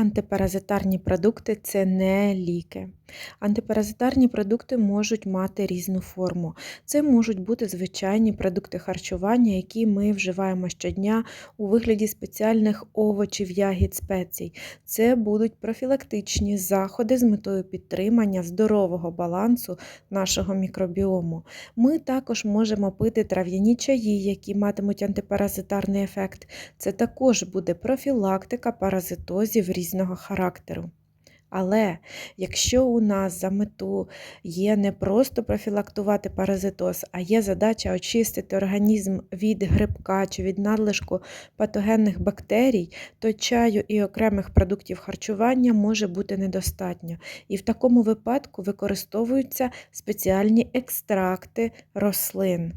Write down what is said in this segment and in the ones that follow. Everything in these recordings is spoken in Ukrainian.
Антипаразитарні продукти це не ліки. Антипаразитарні продукти можуть мати різну форму. Це можуть бути звичайні продукти харчування, які ми вживаємо щодня у вигляді спеціальних овочів, ягід, спецій. Це будуть профілактичні заходи з метою підтримання здорового балансу нашого мікробіому. Ми також можемо пити трав'яні чаї, які матимуть антипаразитарний ефект. Це також буде профілактика паразитозів різного характеру. Але якщо у нас за мету є не просто профілактувати паразитоз, а є задача очистити організм від грибка чи від надлишку патогенних бактерій, то чаю і окремих продуктів харчування може бути недостатньо. І в такому випадку використовуються спеціальні екстракти рослин.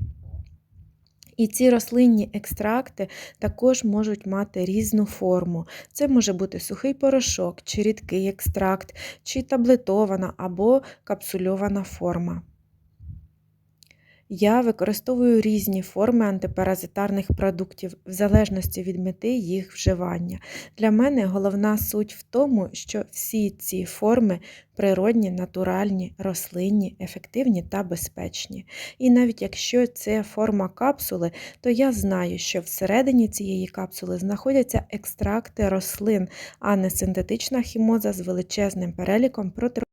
І ці рослинні екстракти також можуть мати різну форму. Це може бути сухий порошок, чи рідкий екстракт, чи таблетована або капсульована форма. Я використовую різні форми антипаразитарних продуктів в залежності від мети їх вживання. Для мене головна суть в тому, що всі ці форми природні, натуральні, рослинні, ефективні та безпечні. І навіть якщо це форма капсули, то я знаю, що всередині цієї капсули знаходяться екстракти рослин, а не синтетична хімоза з величезним переліком проти